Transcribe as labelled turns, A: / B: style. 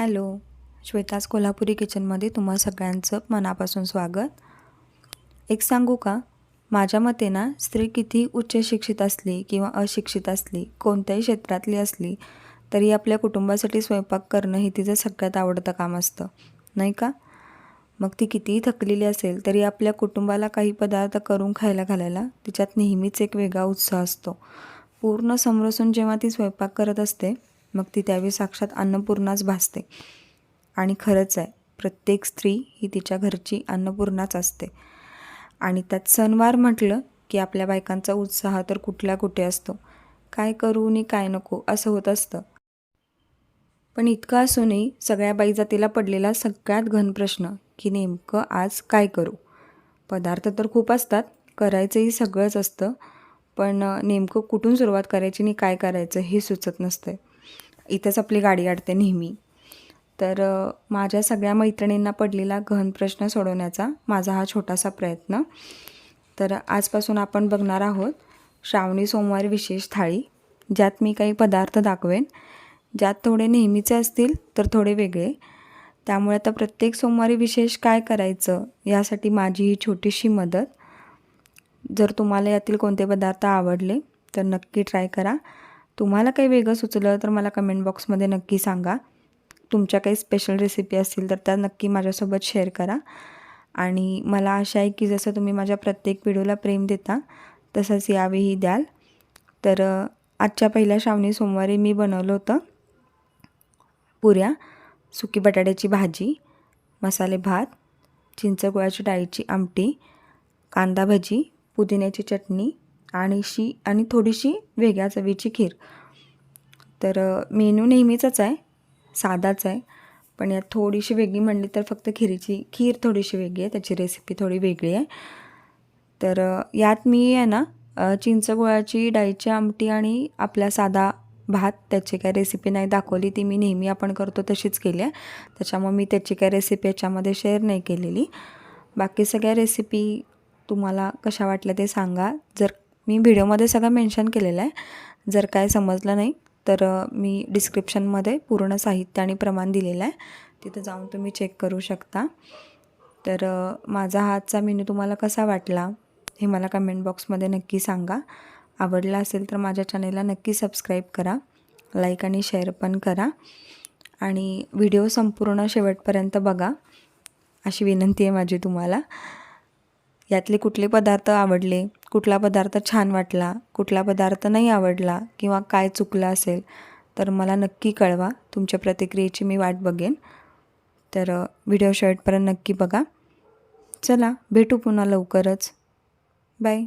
A: Hello Shweta's Kolhapuri किचनमध्ये तुम्हा सगळ्यांचं मनापासून स्वागत. एक सांगू का? माझ्या मते ना स्त्री किती उच्च शिक्षित असली किंवा अशिक्षित असली कोणत्याही क्षेत्रातली असली तरी आपल्या कुटुंबासाठी स्वयंपाक करणं हे तिचं सगळ्यात आवडतं काम असतं. नाही का? मग ती कितीही थकलेली असेल तरी आपल्या कुटुंबाला काही पदार्थ करून खायला घालायला तिच्यात नेहमीच एक वेगळा उत्साह असतो. पूर्ण समरसून जेव्हा ती स्वयंपाक करत असते मग ती त्यावेळी साक्षात अन्नपूर्णाच भासते. आणि खरंच आहे प्रत्येक स्त्री ही तिच्या घरची अन्नपूर्णाच असते. आणि त्यात सणवार म्हटलं की आपल्या बायकांचा उत्साह तर कुठल्या कुठे असतो. काय करू नि काय नको असं होत असतं. पण इतकं असूनही सगळ्या बाई जातीला पडलेला सगळ्यात घन प्रश्न की नेमकं आज काय करू? पदार्थ तर खूप असतात करायचंही सगळंच असतं पण नेमकं कुठून सुरुवात करायची आणि काय करायचं हे सुचत नसतं इथंच आपली गाडी अडते नेहमी. तर माझ्या सगळ्या मैत्रिणींना पडलेला गहन प्रश्न सोडवण्याचा माझा हा छोटासा प्रयत्न. तर आजपासून आपण बघणार आहोत श्रावणी सोमवार विशेष थाळी ज्यात मी काही पदार्थ दाखवेन. ज्यात थोडे नेहमीचे असतील तर थोडे वेगळे. त्यामुळे आता प्रत्येक सोमवारी विशेष काय करायचं यासाठी माझी ही छोटीशी मदत. जर तुम्हाला यातील कोणते पदार्थ आवडले तर नक्की ट्राय करा. तुम्हाला काही वेगळं सुचलं तर मला कमेंट बॉक्समध्ये नक्की सांगा. तुमच्या काही स्पेशल रेसिपी असतील तर त्या नक्की माझ्यासोबत शेअर करा. आणि मला आशा आहे की जसं तुम्ही माझ्या प्रत्येक व्हिडिओला प्रेम देता तसंच यावेळी द्याल. तर आजच्या पहिल्या श्रावणी सोमवारी मी बनवलं होतं पुऱ्या सुकी बटाट्याची भाजी मसाले भात चिंचगुळाची डाळीची आमटी कांदा भजी पुदिन्याची चटणी आणि शी आणि थोडीशी वेगळ्या चवीची खीर. तर मेनू नेहमीचाच आहे साधाच आहे पण यात थोडीशी वेगळी म्हणली तर फक्त खिरीची खीर थोडीशी वेगळी आहे त्याची रेसिपी थोडी वेगळी आहे. तर यात मी आहे ना चिंचगुळाची डाळीची आमटी आणि आपला साधा भात त्याची काय रेसिपी नाही दाखवली ती मी नेहमी आपण करतो तशीच केली आहे. त्याच्यामुळे मी त्याची काय रेसिपी याच्यामध्ये शेअर नाही केलेली. बाकी सगळ्या रेसिपी तुम्हाला कशा वाटल्या ते सांगा. जर मी व्हिडिओमध्ये सगळं मेन्शन केलेलं आहे. जर काय समजलं नाही तर मी डिस्क्रिप्शनमध्ये पूर्ण साहित्य आणि प्रमाण दिलेलं आहे. तिथं जाऊन तुम्ही चेक करू शकता. तर माझा हातचा मेनू तुम्हाला कसा वाटला हे मला कमेंट बॉक्समध्ये नक्की सांगा. आवडला असेल तर माझ्या चॅनेलला नक्की सबस्क्राईब करा. लाईक आणि शेअर पण करा. आणि व्हिडिओ संपूर्ण शेवटपर्यंत बघा. अशी विनंती आहे माझी तुम्हाला. यातले कुठले पदार्थ आवडले कुठला पदार्थ छान वाटला कुठला पदार्थ नाही आवडला किंवा काय चुकलं असेल तर मला नक्की कळवा. तुमच्या प्रतिक्रियेची मी वाट बघेन. तर व्हिडिओ शर्टपर्यंत नक्की बघा. चला भेटू पुन्हा लवकरच. बाय.